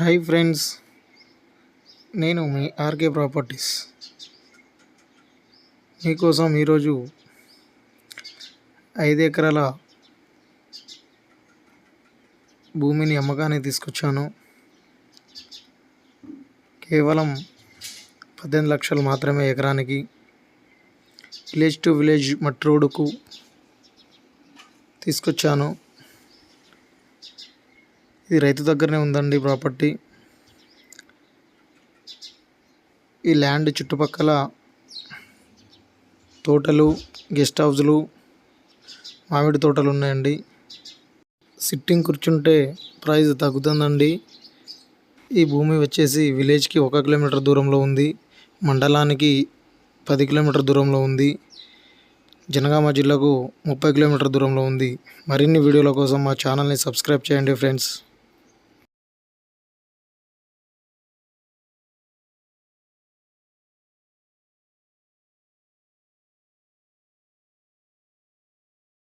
Hi friends నేను మీ RK properties. మీకోసం ఈరోజు ఐదు ఎకరాల భూమిని అమ్మకానికి తీసుకొచ్చాను. కేవలం పద్దెనిమిది లక్షలు మాత్రమే ఎకరానికి. విలేజ్ టు విలేజ్ మట్ రోడ్డుకు తీసుకొచ్చాను. ఇది రైతు దగ్గరనే ఉందండి ప్రాపర్టీ. ఈ ల్యాండ్ చుట్టుపక్కల తోటలు గెస్ట్ హౌస్లు మామిడి తోటలు ఉన్నాయండి. సిట్టింగ్ కూర్చుంటే ప్రైస్ తగ్గుతుందండి. ఈ భూమి వచ్చేసి విలేజ్కి ఒక కిలోమీటర్ దూరంలో ఉంది. మండలానికి పది కిలోమీటర్ దూరంలో ఉంది. జనగామ జిల్లాకు ముప్పై కిలోమీటర్ దూరంలో ఉంది. మరిన్ని వీడియోల కోసం మా ఛానల్ని సబ్స్క్రైబ్ చేయండి ఫ్రెండ్స్.